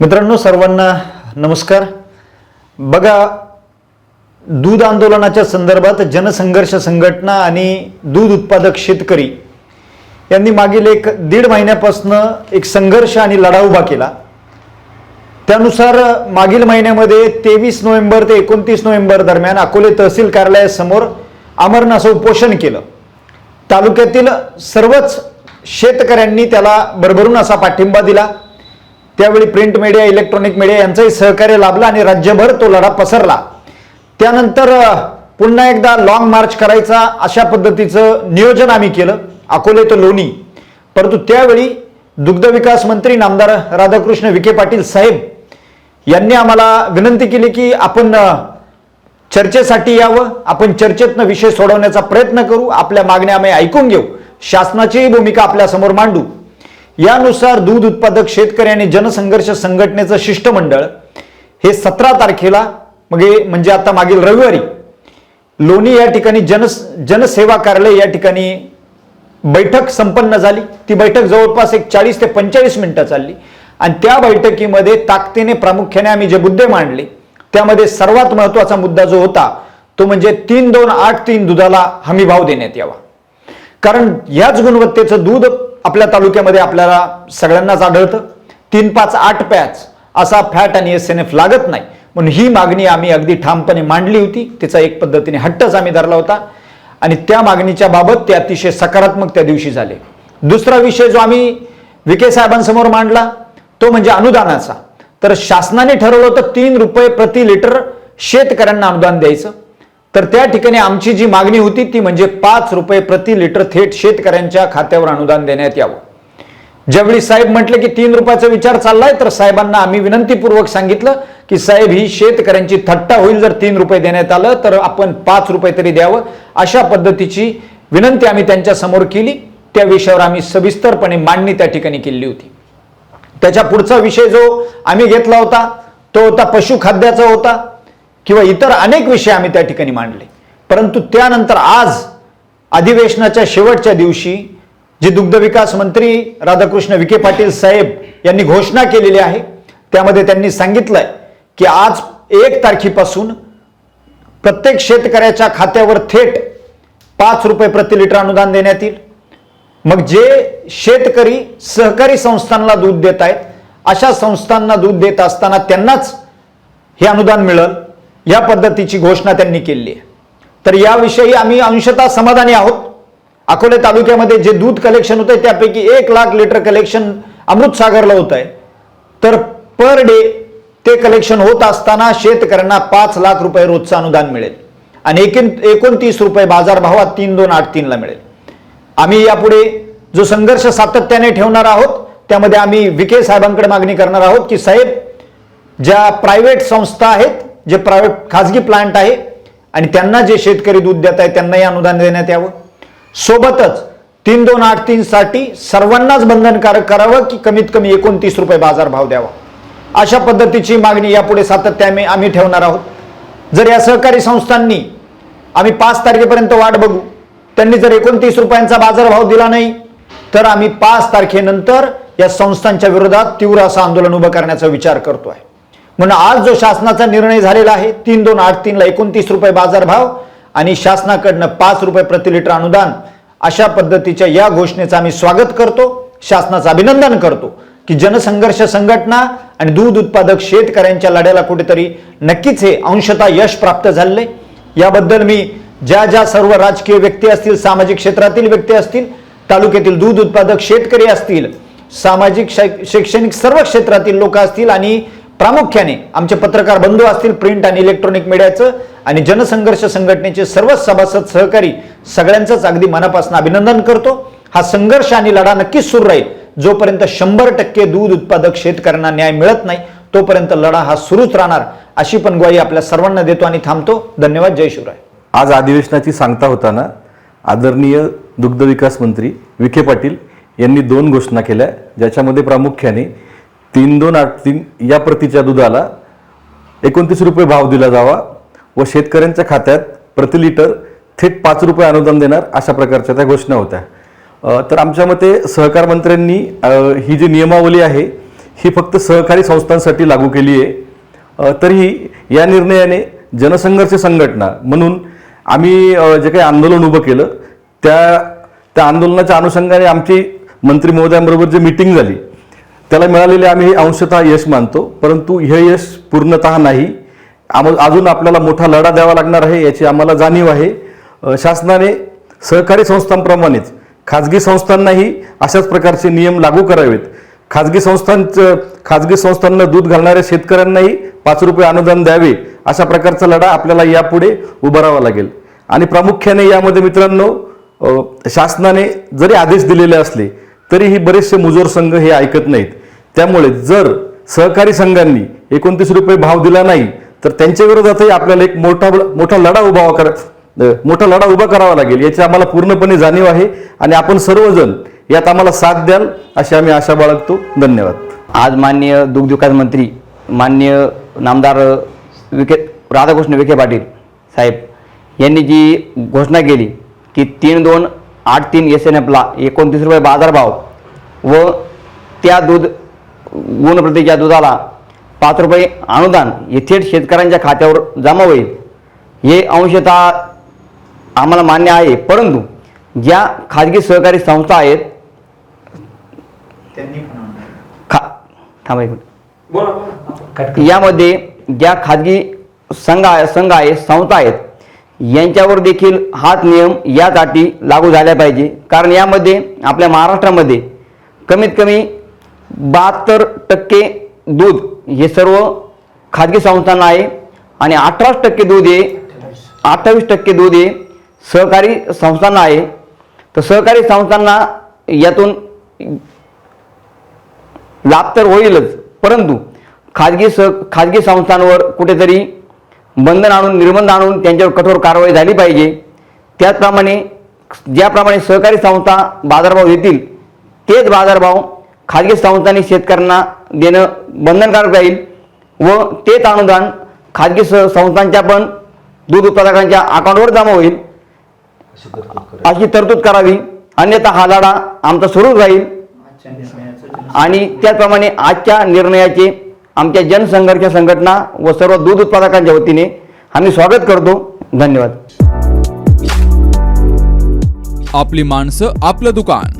मित्रांनो सर्वांना नमस्कार. बघा दूध आंदोलनाच्या संदर्भात जनसंघर्ष संघटना आणि दूध उत्पादक शेतकरी यांनी मागील एक दीड महिन्यापासून एक संघर्ष आणि लढा उभा केला. त्यानुसार मागील महिन्यामध्ये तेवीस नोव्हेंबर ते एकोणतीस नोव्हेंबर दरम्यान अकोले तहसील कार्यालयासमोर आमरण असं उपोषण केलं. तालुक्यातील सर्वच शेतकऱ्यांनी त्याला भरभरून असा पाठिंबा दिला. त्यावेळी प्रिंट मीडिया इलेक्ट्रॉनिक मीडिया यांचंही सहकार्य लाभलं आणि राज्यभर तो लढा पसरला. त्यानंतर पुन्हा एकदा लॉंग मार्च करायचा अशा पद्धतीचं नियोजन आम्ही केलं. अकोले ते लोणी. परंतु त्यावेळी दुग्ध विकास मंत्री नामदार राधाकृष्ण विखे पाटील साहेब यांनी आम्हाला विनंती केली की आपण चर्चेसाठी यावं. आपण चर्चेतनं विषय सोडवण्याचा प्रयत्न करू. आपल्या मागण्या आम्ही ऐकून घेऊ. शासनाचीही भूमिका आपल्यासमोर मांडू. यानुसार दूध उत्पादक शेतकरी आणि जनसंघर्ष संघटनेचं शिष्टमंडळ हे सतरा तारखेला मग म्हणजे आता मागील रविवारी लोणी या ठिकाणी जन जनसेवा कार्यालय या ठिकाणी बैठक संपन्न झाली. ती बैठक जवळपास एक चाळीस ते पंचेचाळीस मिनिटं चालली. आणि त्या बैठकीमध्ये ताकदीने प्रामुख्याने आम्ही जे मुद्दे मांडले त्यामध्ये सर्वात महत्त्वाचा मुद्दा जो होता तो म्हणजे तीन दोन आठ तीन दुधाला हमी भाव देण्यात यावा. कारण याच गुणवत्तेचं दूध आपल्या तालुक्यामध्ये आपल्याला सगळ्यांनाच आढळतं. तीन पाच आठ पॅच असा फॅट आणि एस एन एफ लागत नाही. म्हणून ही मागणी आम्ही अगदी ठामपणे मांडली होती. तिचा एक पद्धतीने हट्टच आम्ही धरला होता. आणि त्या मागणीच्या बाबत ते अतिशय सकारात्मक त्या दिवशी झाले. दुसरा विषय जो आम्ही विखे साहेबांसमोर मांडला तो म्हणजे अनुदानाचा. तर शासनाने ठरवलं होतं तीन रुपये प्रति लिटर शेतकऱ्यांना अनुदान द्यायचं. तर त्या ठिकाणी आमची जी मागणी होती ती म्हणजे पाच रुपये प्रति लिटर थेट शेतकऱ्यांच्या खात्यावर अनुदान देण्यात यावं. ज्यावेळी साहेब म्हटले की तीन रुपयाचा विचार चाललाय तर साहेबांना आम्ही विनंतीपूर्वक सांगितलं की साहेब ही शेतकऱ्यांची थट्टा होईल जर तीन रुपये देण्यात आलं तर आपण पाच रुपये तरी द्यावं. अशा पद्धतीची विनंती आम्ही त्यांच्यासमोर केली. त्या विषयावर आम्ही सविस्तरपणे मांडणी त्या ठिकाणी केली होती. त्याच्या पुढचा विषय जो आम्ही घेतला होता तो होता पशुखाद्याचा होता. किंवा इतर अनेक विषय आम्ही त्या ठिकाणी मांडले. परंतु त्यानंतर आज अधिवेशनाच्या शेवटच्या दिवशी जे दुग्ध विकास मंत्री राधाकृष्ण विखे पाटील साहेब यांनी घोषणा केलेली आहे त्यामध्ये त्यांनी सांगितलंय की आज एक तारखेपासून प्रत्येक शेतकऱ्याच्या खात्यावर थेट पाच रुपये प्रति लिटर अनुदान देण्यात येईल. मग जे शेतकरी सहकारी संस्थांना दूध देत आहेत अशा संस्थांना दूध देत असताना त्यांनाच हे अनुदान मिळेल. या पद्धतीची घोषणा त्यांनी केली आहे. तर याविषयी आम्ही अंशतः समाधानी आहोत. अकोले तालुक्यामध्ये जे दूध कलेक्शन होतं त्यापैकी एक लाख लिटर कलेक्शन अमृतसागरला होत आहे तर पर डे ते कलेक्शन होत असताना शेतकऱ्यांना पाच लाख रुपये रोजचं अनुदान मिळेल. आणि एकीन एकोणतीस रुपये बाजारभावात तीन दोन आठ तीनला मिळेल. आम्ही यापुढे जो संघर्ष सातत्याने ठेवणार आहोत त्यामध्ये आम्ही विखे साहेबांकडे मागणी करणार आहोत की साहेब ज्या प्रायव्हेट संस्था आहेत जे प्रायव्हेट खाजगी प्लांट आहे आणि त्यांना जे शेतकरी दूध देत आहे त्यांनाही अनुदान देण्यात यावं. सोबतच तीन दोन आठ तीन साठी सर्वांनाच बंधनकारक करावं की कमीत कमी एकोणतीस रुपये बाजार भाव द्यावा. अशा पद्धतीची मागणी यापुढे सातत्याने आम्ही ठेवणार आहोत. जर या सहकारी संस्थांनी आम्ही पाच तारखेपर्यंत वाट बघू त्यांनी जर एकोणतीस रुपयांचा बाजारभाव दिला नाही तर आम्ही पाच तारखेनंतर या संस्थांच्या विरोधात तीव्र असं आंदोलन उभं करण्याचा विचार करतोय. म्हणून आज जो शासनाचा निर्णय झालेला आहे तीन दोन आठ तीनला एकोणतीस रुपये बाजारभाव आणि शासनाकडनं पाच रुपये प्रति लिटर अनुदान अशा पद्धतीच्या या घोषणेचं आम्ही स्वागत करतो. शासनाचं अभिनंदन करतो की जनसंघर्ष संघटना आणि दूध उत्पादक शेतकऱ्यांच्या लढ्याला कुठेतरी नक्कीच हे अंशतः यश प्राप्त झाले याबद्दल मी ज्या ज्या सर्व राजकीय व्यक्ती असतील सामाजिक क्षेत्रातील व्यक्ती असतील तालुक्यातील दूध उत्पादक शेतकरी असतील सामाजिक शै- शैक्षणिक सर्व क्षेत्रातील लोक असतील आणि प्रामुख्याने आमचे पत्रकार बंधू असतील प्रिंट आणि इलेक्ट्रॉनिक मीडियाचं आणि जनसंघर्ष संघटनेचे सर्व सभासद सहकारी सगळ्यांचंच अगदी मनापासून अभिनंदन करतो. हा संघर्ष आणि लढा नक्कीच सुरू राहील. जोपर्यंत शंभर टक्के दूध उत्पादक शेतकऱ्यांना न्याय मिळत नाही तोपर्यंत लढा हा सुरूच राहणार अशी पण ग्वाही आपल्या सर्वांना देतो आणि थांबतो. धन्यवाद. जय शिवराय. आज अधिवेशनाची सांगता होताना आदरणीय दुग्ध विकास मंत्री विखे पाटील यांनी दोन घोषणा केल्या ज्याच्यामध्ये प्रामुख्याने तीन दोन आठ तीन या प्रतीच्या दुधाला एकोणतीस रुपये भाव दिला जावा व शेतकऱ्यांच्या खात्यात प्रति लिटर थेट पाच रुपये अनुदान देणार अशा प्रकारच्या त्या घोषणा होत्या. तर आमच्या मते सहकार मंत्र्यांनी ही जी नियमावली आहे ही फक्त सहकारी संस्थांसाठी लागू केली आहे. तरीही या निर्णयाने जनसंघर्ष संघटना म्हणून आम्ही जे काही आंदोलन उभं केलं त्या त्या आंदोलनाच्या अनुषंगाने आमची मंत्री महोदयांबरोबर जी मिटिंग झाली त्याला मिळालेले आम्ही अंशतः यश मानतो परंतु हे यश पूर्णतः नाही. आम अजून आपल्याला मोठा लढा द्यावा लागणार आहे याची आम्हाला जाणीव आहे. शासनाने सहकारी संस्थांप्रमाणेच खाजगी संस्थांनाही अशाच प्रकारचे नियम लागू करावेत. खाजगी संस्थांचं खाजगी संस्थांना दूध घालणाऱ्या शेतकऱ्यांनाही पाच रुपये अनुदान द्यावे अशा प्रकारचा लढा आपल्याला यापुढे उभारावा लागेल. आणि प्रामुख्याने यामध्ये मित्रांनो शासनाने जरी आदेश दिलेले असले तरीही बरेचसे मुजोर संघ हे ऐकत नाहीत. त्यामुळे जर सहकारी संघांनी एकोणतीस रुपये भाव दिला नाही तर त्यांच्या विरोधातही आपल्याला एक मोठा मोठा लढा उभा करा मोठा लढा उभा करावा लागेल. याची आम्हाला पूर्णपणे जाणीव आहे आणि आपण सर्वजण यात आम्हाला साथ द्याल अशी आम्ही आशा बाळगतो. धन्यवाद. आज माननीय दुग्धविकास मंत्री माननीय नामदार विखे राधाकृष्ण विखे पाटील साहेब यांनी जी घोषणा केली की तीन दोन आठ तीन एस एन एफला एकोणतीस रुपये बाजारभाव व त्या दूध गुणप्रतीच्या दुधाला पाच रुपये अनुदान हे थेट शेतकऱ्यांच्या खात्यावर जमा होईल. हे अंशतः आम्हाला मान्य आहे. परंतु ज्या खाजगी सहकारी संस्था आहेत खा थांबा एक मिनिट. यामध्ये ज्या खाजगी संघ आहे संघ आहे संस्था आहेत यांच्यावर देखील हाच नियम यासाठी लागू झाला पाहिजे. कारण यामध्ये आपल्या महाराष्ट्रामध्ये कमीत कमी बहात्तर टक्के दूध हे सर्व खाजगी संस्थांना आहे. आणि अठराच टक्के दूध हे अठ्ठावीस टक्के दूध हे सहकारी संस्थांना आहे. तर सहकारी संस्थांना यातून लाभ तर होईलच. परंतु खाजगी स खाजगी संस्थांवर कुठेतरी बंधन आणून निर्बंध आणून त्यांच्यावर कठोर कारवाई झाली पाहिजे. त्याचप्रमाणे ज्याप्रमाणे सहकारी संस्था बाजारभाव देतील तेच बाजारभाव खाजगी संस्थांनी शेतकऱ्यांना देणं बंधनकारक राहील व तेच अनुदान खाजगी स संस्थांच्या पण दूध उत्पादकांच्या अकाउंटवर जमा होईल. अशी तरतूद करावी. अन्यथा हा लढा आमचा सुरूच राहील. आणि त्याचप्रमाणे आजच्या निर्णयाचे आमच्या जनसंघर्ष संघटना व सर्व दूध उत्पादकांच्या वतीने आम्ही स्वागत करतो. धन्यवाद. आपली माणसं आपलं दुकान.